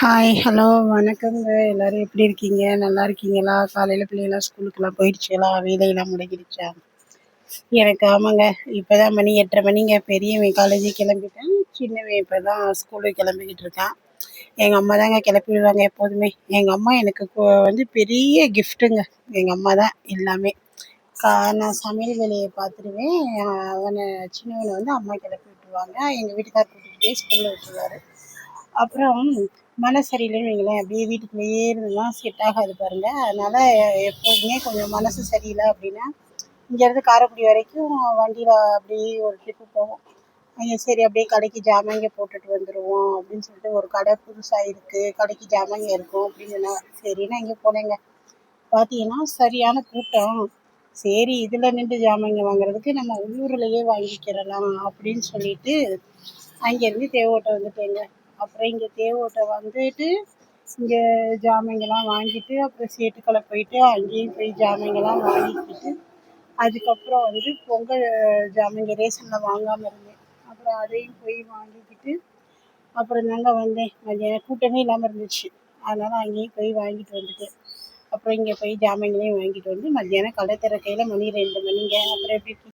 Hi hello வணக்கங்க. எல்லோரும் எப்படி இருக்கீங்க? நல்லா இருக்கீங்களா? காலையில் பிள்ளைங்களாம் ஸ்கூலுக்கெல்லாம் போயிடுச்சுங்களா வேலையெல்லாம் முடங்கிடுச்சா எனக்கு ஆமாங்க. இப்போ தான் மணி எட்டரை மணிங்க. பெரியவன் காலேஜுக்கு கிளம்பிட்டேன். சின்னவன் இப்போ தான் ஸ்கூலுக்கு கிளம்பிக்கிட்டு இருக்கான். எங்கள் அம்மா தாங்க கிளப்பி விடுவாங்க எப்போதுமே. எங்கள் அம்மா எனக்கு வந்து பெரிய கிஃப்ட்டுங்க எங்கள் அம்மா தான் எல்லாமே. கா நான் சமையல் வேலையை பார்த்துருவேன். அவனை சின்னவனை வந்து அம்மா கிளப்பி விட்டுருவாங்க. எங்கள் வீட்டுக்கார் கூட்டிகிட்டு போய் ஸ்கூலில் விட்டுருவாரு. அப்புறம் மனசு சரியில்லைன்னு வைங்களேன் அப்படியே வீட்டுக்குள்ளேயே இருந்தால் செட் ஆகாது பாருங்கள் அதனால் எப்போதுமே கொஞ்சம் மனசு சரியில்லை அப்படின்னா இங்கேருந்து காரைக்குடி வரைக்கும் வண்டியில் அப்படியே ஒரு ட்ரிப்பு போவோம். அங்கே சரி அப்படியே கடைக்கு ஜாமாங்க போட்டுட்டு வந்துடுவோம் அப்படின்னு சொல்லிட்டு ஒரு கடை புதுசாக இருக்குது கடைக்கு ஜாமாங்க இருக்கும் அப்படின்னு சொன்னால் சரின்னு அங்கே போனேங்க. பார்த்தீங்கன்னா சரியான கூட்டம். சரி இதில் நின்று ஜாமாங்க வாங்குறதுக்கு நம்ம உள்ளூர்லேயே வாங்கிக்கிறலாம் அப்படின்னு சொல்லிட்டு அங்கேருந்து தேவோட்டை வந்துட்டேங்க. அப்புறம் இங்கே தேவோட்டை வந்துட்டு இங்கே ஜாமைங்கெல்லாம் வாங்கிட்டு அப்புறம் சேட்டுக்களை போயிட்டு அங்கேயும் போய் ஜாமாங்கெல்லாம் வாங்கிக்கிட்டு அதுக்கப்புறம் வந்து பொங்கல் ஜாமாங்க ரேஷனில் வாங்காமல் இருந்தேன். அப்புறம் அதையும் போய் வாங்கிக்கிட்டு அப்புறம் தாங்க வந்தேன். மதியானம் கூட்டமே இல்லாமல் இருந்துச்சு. அதனால் அங்கேயும் போய் வாங்கிட்டு வந்துட்டேன். அப்புறம் இங்கே போய் ஜாமான்களையும் வாங்கிட்டு வந்து மத்தியானம் கடை திறக்கையில் மணி ரெண்டு மணிங்க. அப்புறம் எப்படி